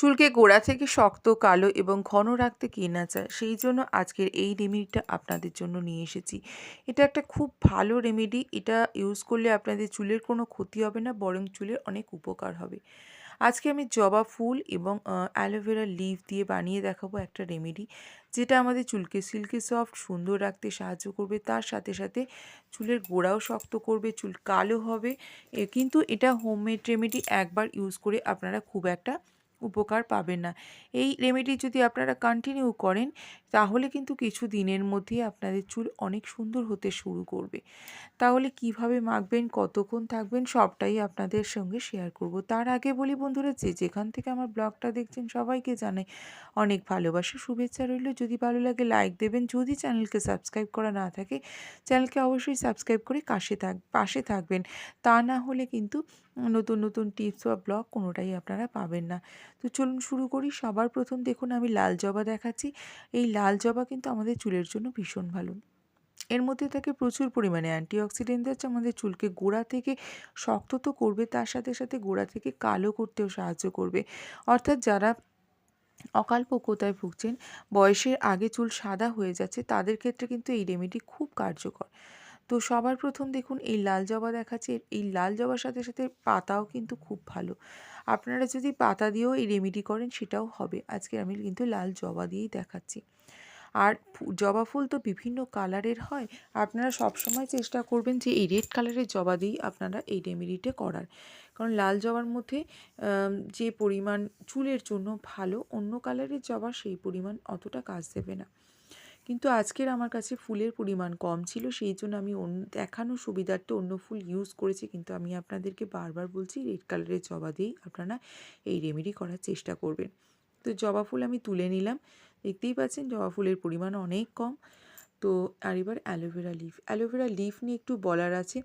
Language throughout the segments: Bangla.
চুলকে গোড়া থেকে শক্ত, কালো এবং ঘন রাখতে কে না চায়, সেই জন্য আজকের এই রেমেডিটা আপনাদের জন্য নিয়ে এসেছি। এটা একটা খুব ভালো রেমেডি এটা ইউজ করলে আপনাদের চুলের কোনো ক্ষতি হবে না, বরং চুলের অনেক উপকার হবে। আজকে আমি জবা ফুল এবং অ্যালোভেরা লিভ দিয়ে বানিয়ে দেখাবো একটা রেমেডি যেটা আমাদের চুলকে সিল্কি সফট সুন্দর রাখতে সাহায্য করবে। তার সাথে সাথে চুলের গোড়াও শক্ত করবে, চুল কালো হবে। কিন্তু এটা হোমমেড রেমেডি একবার ইউজ করে আপনারা খুব একটা উপকার পাবেন না। এই রেমেডি যদি আপনারা কন্টিনিউ করেন, তাহলে কিন্তু কিছু দিনের মধ্যেই আপনাদের চুল অনেক সুন্দর হতে শুরু করবে। তাহলে কীভাবে মাখবেন, কতক্ষণ থাকবেন, সবটাই আপনাদের সঙ্গে শেয়ার করব। তার আগে বলি বন্ধুরা, যে যেখান থেকে আমার ব্লগটা দেখছেন, সবাইকে জানাই অনেক ভালোবাসা, শুভেচ্ছা রইল। যদি ভালো লাগে লাইক দেবেন। যদি চ্যানেলকে সাবস্ক্রাইব করা না থাকে, চ্যানেলকে অবশ্যই সাবস্ক্রাইব করে কাছে থাক, পাশে থাকবেন। তা না হলে কিন্তু নতুন নতুন টিপস বা ব্লগ কোনোটাই আপনারা পাবেন না। তো চলুন শুরু করি। সবার প্রথম দেখুন, আমি লাল জবা দেখাচ্ছি। এই লাল জবা কিন্তু আমাদের চুলের জন্য ভীষণ ভালো। এর মধ্যে থাকে প্রচুর পরিমাণে অ্যান্টিঅক্সিডেন্ট আছে। আমাদের চুলকে গোড়া থেকে শক্ত তো করবে, তার সাথে সাথে গোড়া থেকে কালো করতেও সাহায্য করবে। অর্থাৎ যারা অকালপক্বতায় ভুগছেন, বয়সের আগে চুল সাদা হয়ে যাচ্ছে, তাদের ক্ষেত্রে কিন্তু এই রেমেডি খুব কার্যকর। তো সবার প্রথম দেখুন, এই লাল জবা দেখাচ্ছে, এই লাল জবার সাথে সাথে পাতাও কিন্তু খুব ভালো। আপনারা যদি পাতা দিয়েও এই রেমেডি করেন, সেটাও হবে। আজকে আমি কিন্তু লাল জবা দিয়েই দেখাচ্ছি। আর জবা ফুল তো বিভিন্ন কালারের হয়। আপনারা সবসময় চেষ্টা করবেন যে এই রেড কালারের জবা দিয়েই আপনারা এই রেমেডিটা করার। কারণ লাল জবার মধ্যে যে পরিমাণ চুলের জন্য ভালো, অন্য কালারের জবা সেই পরিমাণ অতটা কাজ দেবে না। কিন্তু আজকের আমার কাছে ফুলের পরিমাণ কম ছিল, সেই জন্য আমি অন্য দেখানো সুবিধার্থে অন্য ফুল ইউজ করেছি। কিন্তু আমি আপনাদেরকে বারবার বলছি রেড কালারের জবা দিয়েই আপনারা এই রেমেডি করার চেষ্টা করবেন। তো জবা ফুল আমি তুলে নিলাম। দেখতেই পাচ্ছেন জবা ফুলের পরিমাণ অনেক কম। তো আর এবার অ্যালোভেরা লিফ অ্যালোভেরা লিফ নিয়ে একটু বলার আছে।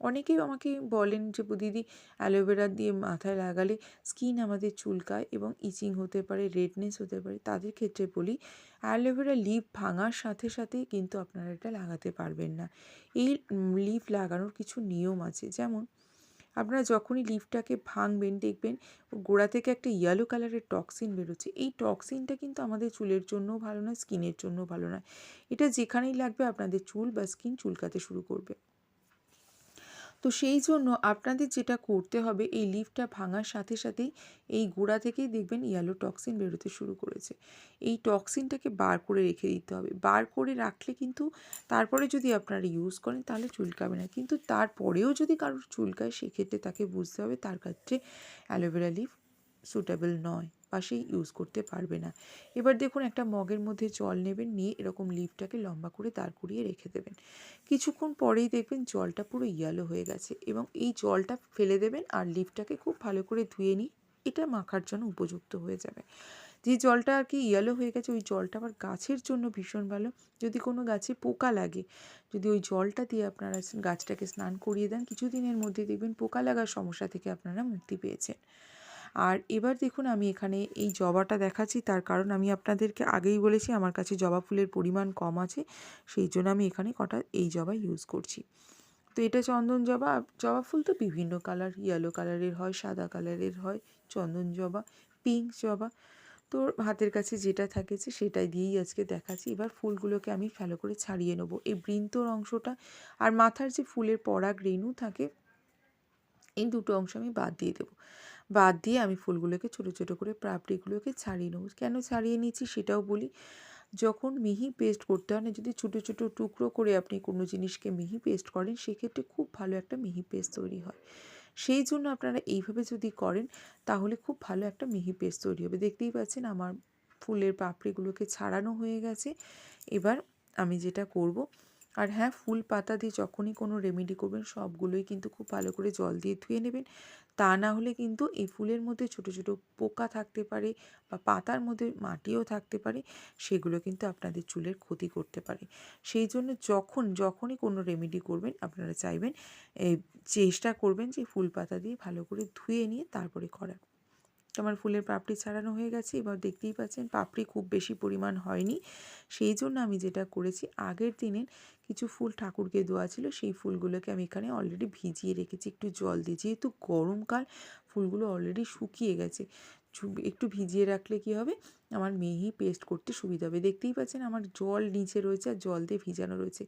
অনেকেই আমাকে বলেন যে দিদি, অ্যালোভেরা দিয়ে মাথায় লাগালে স্কিন আমাদের চুলকায় এবং ইচিং হতে পারে, রেডনেস হতে পারে। তাদের ক্ষেত্রে বলি, অ্যালোভেরা লিফ ভাঙার সাথে সাথেই কিন্তু আপনারা এটা লাগাতে পারবেন না। এই লিফ লাগানোর কিছু নিয়ম আছে। যেমন, আপনারা যখনই লিফটাকে ভাঙবেন, দেখবেন গোড়া থেকে একটা ইয়েলো কালারের টক্সিন বেরোচ্ছে। এই টক্সিনটা কিন্তু আমাদের চুলের জন্যও ভালো নয়, স্কিনের জন্যও ভালো নয়। এটা যেখানেই লাগবে আপনাদের চুল বা স্কিন চুলকাতে শুরু করবে। তো সেই জন্য আপনাদের যেটা করতে হবে, এই লিফটা ভাঙার সাথে সাথেই এই গোড়া থেকেই দেখবেন ইয়েলো টক্সিন বেরোতে শুরু করেছে। এই টক্সিনটাকে বার করে রেখে দিতে হবে। বার করে রাখলে কিন্তু তারপরে যদি আপনারা ইউজ করেন তাহলে চুলকাবে না। কিন্তু তারপরেও যদি কারোর চুলকায়, সেক্ষেত্রে তাকে বুঝতে হবে তার ক্ষেত্রে অ্যালোভেরা লিফ সুটেবল নয়। সেই ইউজ করতে পারবে না। এবার দেখুন একটা মগের মধ্যে জল নেবেন, নিয়ে এরকম লিফটাকে লম্বা করে দাঁড় করিয়ে রেখে দেবেন। কিছুক্ষণ পরেই দেখবেন জলটা পুরো ইয়ালো হয়ে গেছে এবং এই জলটা ফেলে দেবেন আর লিফটাকে খুব ভালো করে ধুয়ে নিই এটা মাখার জন্য উপযুক্ত হয়ে যাবে। যে জলটা আর কি ইয়েলো হয়ে গেছে, ওই জলটা আবার গাছের জন্য ভীষণ ভালো। যদি কোনো গাছে পোকা লাগে, যদি ওই জলটা দিয়ে আপনারা গাছটাকে স্নান করিয়ে দেন, কিছুদিনের মধ্যে দেখবেন পোকা লাগার সমস্যা থেকে আপনারা মুক্তি পেয়েছেন। আর এবার দেখুন আমি এখানে এই জবাটা দেখাচ্ছি, তার কারণ আমি আপনাদেরকে আগেই বলেছি আমার কাছে জবা ফুলের পরিমাণ কম আছে, সেই জন্য আমি এখানে কটা এই জবা ইউজ করছি। তো এটা চন্দন জবা জবা ফুল তো বিভিন্ন কালার ইয়েলো কালারের হয়, সাদা কালারের হয়, চন্দন জবা পিঙ্ক জবা। তো হাতের কাছে যেটা থাকেছে সেটাই দিয়েই আজকে দেখাচ্ছি। এবার ফুলগুলোকে আমি ভালো করে ছাড়িয়ে নেব। এই বৃন্তর অংশটা আর মাথার যে ফুলের পরাগ রেণু থাকে, এই দুটো অংশ আমি বাদ দিয়ে দেবো। বাদ দিয়ে আমি ফুলগুলোকে ছোটো ছোটো করে পাপড়িগুলোকে ছাড়িয়ে নেব। কেন ছাড়িয়ে নিচ্ছি সেটাও বলি, যখন মিহি পেস্ট করতে হয় না, যদি ছোটো ছোটো টুকরো করে আপনি কোনো জিনিসকে মিহি পেস্ট করেন, সেক্ষেত্রে খুব ভালো একটা মিহি পেস্ট তৈরি হয়। সেই জন্য আপনারা এইভাবে যদি করেন, তাহলে খুব ভালো একটা মিহি পেস্ট তৈরি হবে। দেখতেই পাচ্ছেন আমার ফুলের পাপড়িগুলোকে ছাড়ানো হয়ে গেছে। এবার আমি যেটা করব আর হ্যাঁ ফুল পাতা দিয়ে যখনই কোনো রেমেডি করবেন, সবগুলোই কিন্তু খুব ভালো করে জল দিয়ে ধুয়ে নেবেন। তা না হলে কিন্তু এই ফুলের মধ্যে ছোট ছোট পোকা থাকতে পারে বা পাতার মধ্যে মাটিও থাকতে পারে, সেগুলো কিন্তু আপনাদের চুলের ক্ষতি করতে পারে। সেই জন্য যখন, যখনই কোনো রেমেডি করবেন, আপনারা চাইবেন চেষ্টা করবেন যে ফুল পাতা দিয়ে ভালো করে ধুয়ে নিয়ে তারপরে করার। আমার ফুলের পাপড়ি ছাড়ানো হয়ে গেছে, এবার দেখতেই পাচ্ছেন পাপড়ি খুব বেশি পরিমাণ হয়নি। সেই জন্য আমি যেটা করেছি, আগের দিনের কিছু ফুল ঠাকুরকে দেওয়া ছিল, সেই ফুলগুলোকে আমি এখানে অলরেডি ভিজিয়ে রেখেছি। একটু জল দিয়ে, যেহেতু গরমকাল, ফুলগুলো অলরেডি শুকিয়ে গেছে। একটু ভিজিয়ে রাখলে কি হবে? আমার মিহি পেস্ট করতে সুবিধা হবে। দেখতেই পাচ্ছেন আমার জল নিচে রয়েছে আর জল দিয়ে ভিজানো রয়েছে।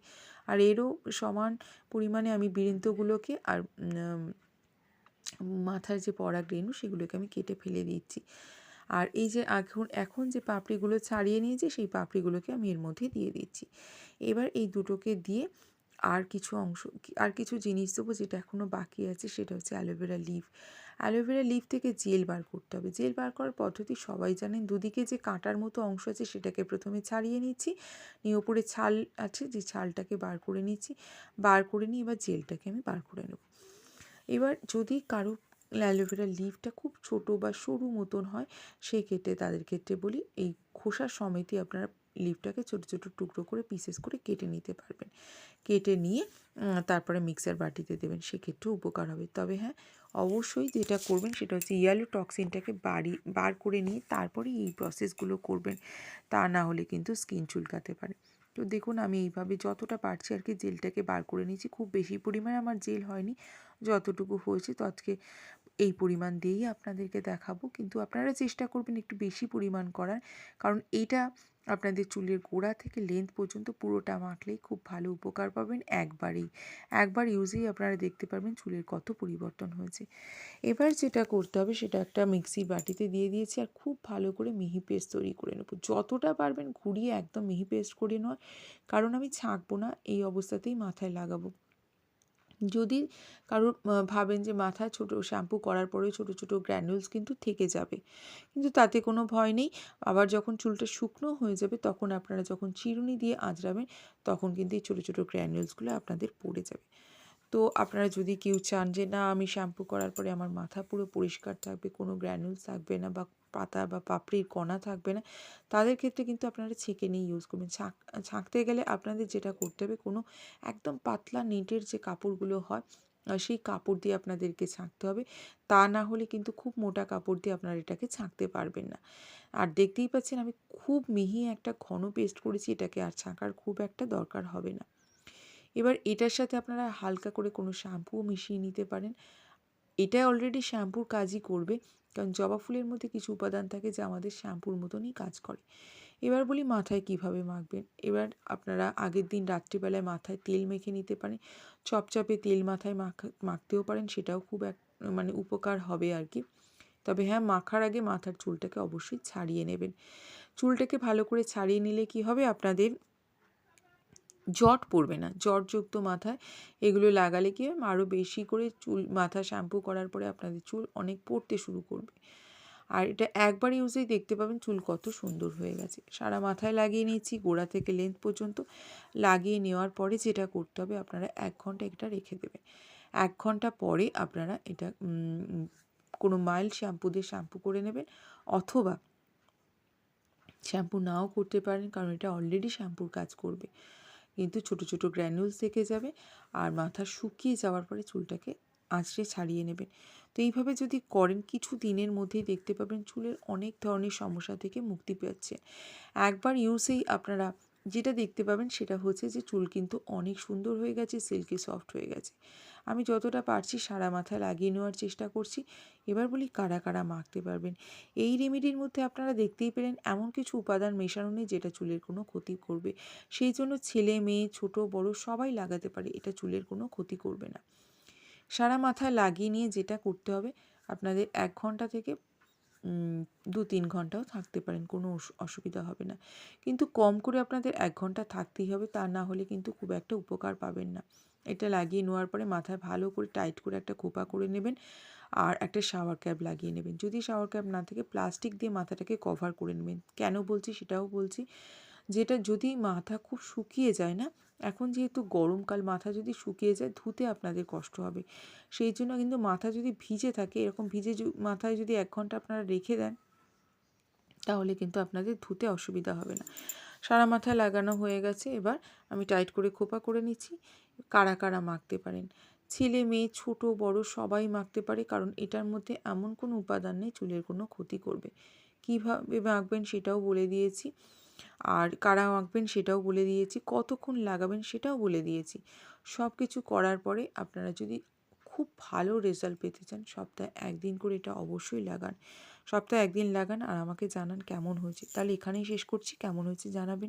আর এরও সমান পরিমাণে আমি বৃন্তগুলোকে আর মাথার যে পরাগ রেণু, সেগুলোকে আমি কেটে ফেলে দিচ্ছি। আর এই যে এখন এখন যে পাপড়িগুলো ছাড়িয়ে নিয়েছি, সেই পাপড়িগুলোকে আমি এর মধ্যে দিয়ে দিচ্ছি। এবার এই দুটোকে দিয়ে আর কিছু অংশ, আর কিছু জিনিস দেবো যেটা এখনও বাকি আছে, সেটা হচ্ছে aloe vera leaf aloe vera leaf থেকে জেল বার করতে হবে। জেল বার করার পদ্ধতি সবাই জানেন, দুদিকে যে কাঁটার মতো অংশ আছে, সেটাকে প্রথমে ছাড়িয়ে নিচ্ছি। নিয়ে ওপরে ছাল আছে, যে ছালটাকে বার করে নিচ্ছি। বার করে নিয়ে এবার জেলটাকে আমি বার করে নেব। এবার যদি কারও অ্যালোভেরা লিভটা খুব ছোট বা সরু মতন হয়, সেক্ষেত্রে তাদের ক্ষেত্রে বলি এই খোসা সমেতই আপনারা লিভটাকে ছোট ছোট টুকরো করে পিসেস করে কেটে নিতে পারবেন। কেটে নিয়ে তারপরে মিক্সার বাটিতে দেবেন, সেক্ষেত্রেও উপকার হবে। তবে হ্যাঁ অবশ্যই যেটা করবেন সেটা হচ্ছে ইয়ালো টক্সিনটাকে বাড়ি, বার করে নিয়ে তারপরে এই প্রসেসগুলো করবেন। তা না হলে কিন্তু স্কিন চুলকাতে পারে। তো দেখুন, আমি এইভাবে যতটা পারছি আর কি জেলটাকে বার করে নিয়েছি। খুব বেশি পরিমাণে আমার জেল হয়নি। যতটুকু হয়েছে ততকে এই পরিমাণ দিয়েই আপনাদেরকে দেখাবো। কিন্তু আপনারা চেষ্টা করবেন একটু বেশি পরিমাণ করার। কারণ এইটা আপনাদের চুলের গোড়া থেকে লেন্থ পর্যন্ত পুরোটা মাখলেই খুব ভালো উপকার পাবেন একবারেই। একবার ইউজেই আপনারা দেখতে পারবেন চুলের কত পরিবর্তন হয়েছে। এবার যেটা করতে হবে সেটা একটা মিক্সি বাটিতে দিয়ে দিয়েছি আর খুব ভালো করে মিহি পেস্ট তৈরি করে নেব। যতটা পারবেন ঘুরিয়ে একদম মিহি পেস্ট করে নয়। কারণ আমি ছাঁকবো না, এই অবস্থাতেই মাথায় লাগাবো। যদি কারোর ভাবেন যে মাথায় ছোটো শ্যাম্পু করার পরে ছোটো ছোটো গ্র্যানুলস কিন্তু থেকে যাবে। কিন্তু তাতে কোনো ভয় নেই। আবার যখন চুলটা শুকনো হয়ে যাবে, তখন আপনারা যখন চিরুনি দিয়ে আঁচড়াবেন, তখন কিন্তু এই ছোটো ছোটো গ্র্যানুলসগুলো আপনাদের পড়ে যাবে। তো আপনারা যদি কেউ চান যে, না, আমি শ্যাম্পু করার পরে আমার মাথা পুরো পরিষ্কার থাকবে, কোনো গ্র্যানুলস থাকবে না বা পাতা বা পাপড়ির কণা থাকবে না, তাদের ক্ষেত্রে কিন্তু আপনারা ছেঁকে নিয়ে ইউজ করবেন। ছাঁক, ছাঁকতে গেলে আপনাদের যেটা করতে হবে, কোনো একদম পাতলা নেটের যে কাপড়গুলো হয় সেই কাপড় দিয়ে আপনাদেরকে ছাঁকতে হবে। তা না হলে কিন্তু খুব মোটা কাপড় দিয়ে আপনারা এটাকে ছাঁকতে পারবেন না। আর দেখতেই পাচ্ছেন, আমি খুব মিহি একটা ঘন পেস্ট করেছি, এটাকে আর ছাঁকার খুব একটা দরকার হবে না। এবার এটার সাথে আপনারা হালকা করে কোনো শ্যাম্পুও মিশিয়ে নিতে পারেন। এটা অলরেডি শ্যাম্পুর কাজই করবে, কারণ জবা ফুলের মধ্যে কিছু উপাদান থাকে যা আমাদের শ্যাম্পুর মতনই কাজ করে। এবার বলি মাথায় কীভাবে মাখবেন? এবার আপনারা আগের দিন রাত্রিবেলায় মাথায় তেল মেখে নিতে পারেন। চপচপে তেল মাথায় মাখা, মাখতেও পারেন, সেটাও খুব এক মানে উপকার হবে আর কি। তবে হ্যাঁ মাখার আগে মাথার চুলটাকে অবশ্যই ছাড়িয়ে নেবেন। চুলটাকে ভালো করে ছাড়িয়ে নিলে কি হবে? আপনাদের জট পড়বে না, জটযুক্ত মাথায় এগুলো লাগালে কি আরও বেশি করে চুল, মাথা শ্যাম্পু করার পরে আপনাদের চুল অনেক পড়তে শুরু করবে। আর এটা একবার ইউজেই দেখতে পাবেন চুল কত সুন্দর হয়ে গেছে। সারা মাথায় লাগিয়ে নিয়েছি, গোড়া থেকে লেন্থ পর্যন্ত লাগিয়ে নেওয়ার পরে যেটা করতে হবে, আপনারা এক ঘণ্টা এটা রেখে দেবেন। এক ঘণ্টা পরে আপনারা এটা কোনো মাইল্ড শ্যাম্পু দিয়ে শ্যাম্পু করে নেবেন অথবা শ্যাম্পু নাও করতে পারেন, কারণ এটা অলরেডি শ্যাম্পুর কাজ করবে। কিন্তু ছোট ছোট গ্র্যানুলস থেকে যাবে আর মাথা শুকিয়ে যাওয়ার পরে চুলটাকে আঁচড়ে ছাড়িয়ে নেবেন। তো এইভাবে যদি করেন, কিছু দিনের মধ্যেই দেখতে পাবেন চুলের অনেক ধরনের সমস্যা থেকে মুক্তি পেয়েছে একবার ইউজেই আপনারা যেটা দেখতে পাবেন সেটা হচ্ছে যে চুল কিন্তু অনেক সুন্দর হয়ে গেছে সিল্কি সফট হয়ে গেছে। আমি যতটা পারছি সারা মাথায় লাগিয়ে নেওয়ার চেষ্টা করছি। এবার বলি কারা কারা মাখতে পারবেন। এই রেমেডির মধ্যে আপনারা দেখতেই পেলেন এমন কিছু উপাদান মেশানো নেই যেটা চুলের কোনো ক্ষতি করবে। সেই জন্য ছেলে, মেয়ে, ছোট, বড় সবাই লাগাতে পারে, এটা চুলের কোনো ক্ষতি করবে না। সারা মাথায় লাগিয়ে নিয়ে যেটা করতে হবে, আপনাদের এক ঘণ্টা থেকে দু তিন ঘন্টাও থাকতে পারেন, কোনো অসুবিধা হবে না। কিন্তু কম করে আপনাদের এক ঘণ্টা থাকতেই হবে, তা না হলে কিন্তু খুব একটা উপকার পাবেন না। এটা লাগিয়ে নেওয়ার পরে মাথায় ভালো করে টাইট করে একটা খোপা করে নেবেন আর একটা শাওয়ার ক্যাপ লাগিয়ে নেবেন। যদি শাওয়ার ক্যাপ না থাকে প্লাস্টিক দিয়ে মাথাটাকে কভার করে নেবেন। কেন বলছি? সেটাও বলছি যেটা যদি মাথা খুব শুকিয়ে যায় না, এখন যেহেতু গরমকাল, মাথা যদি শুকিয়ে যায়, ধুতে আপনাদের কষ্ট হবে। সেই জন্য কিন্তু মাথা যদি ভিজে থাকে, এরকম ভিজে মাথায় যদি এক ঘণ্টা আপনারা রেখে দেন, তাহলে কিন্তু আপনাদের ধুতে অসুবিধা হবে না। সারা মাথায় লাগানো হয়ে গেছে। এবার আমি টাইট করে খোপা করে নিচ্ছি। কারা কারা মাখতে পারেন? ছেলে, মেয়ে, ছোট, বড় সবাই মাখতে পারে, কারণ এটার মধ্যে এমন কোনো উপাদান নেই চুলের কোনো ক্ষতি করবে। কীভাবে মাখবেন সেটাও বলে দিয়েছি। আর কারা মাখবেন সেটাও বলে দিয়েছি। কতক্ষণ লাগাবেন সেটাও বলে দিয়েছি। সব কিছু করার পরে আপনারা যদি খুব ভালো রেজাল্ট পেতে চান, সপ্তাহে একদিন করে এটা অবশ্যই লাগান। সপ্তাহে একদিন লাগান আর আমাকে জানান কেমন হয়েছে। তাহলে এখানেই শেষ করছি। কেমন হয়েছে জানাবেন।